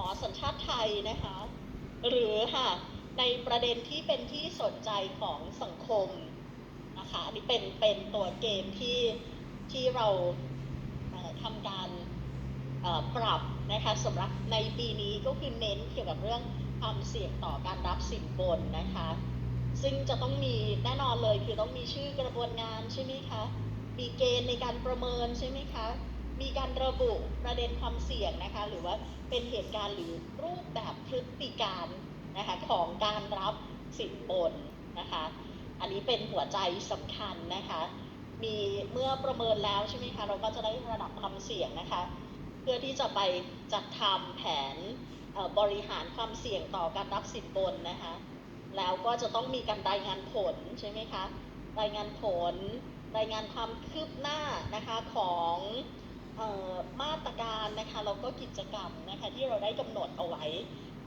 ขอสัญชาติไทยนะคะ หรือค่ะในประเด็นที่เป็นที่สนใจของสังคมนะคะอันนี้เป็นเป็นตัวเกมที่ที่เราทำการปรับนะคะสำหรับในปีนี้ก็คือเน้นเกี่ยวกับเรื่องความเสี่ยงต่อการรับสินบนนะคะ ซึ่งจะต้องมีแน่นอนเลยคือต้องมีชื่อกระบวนงานใช่ไหมคะ มีเกณฑ์ในการประเมินใช่ไหมคะ มีการระบุประเด็นความเสี่ยงนะคะ หรือว่าเป็นเหตุการณ์หรือรูปแบบพฤติการนะคะของการรับสินบนนะคะ อันนี้เป็นหัวใจสำคัญนะคะ มีเมื่อประเมินแล้วใช่ไหมคะ เราก็จะได้ระดับความเสี่ยงนะคะ เพื่อที่จะไปจัดทำแผนบริหารความเสี่ยงต่อการรับสินบนนะคะ แล้วก็จะต้องมีการรายงานผลใช่ไหมคะ รายงานผล รายงานความคืบหน้านะคะของ มาตรการนะคะแล้วก็กิจกรรมนะคะที่เราได้กำหนดเอาไว้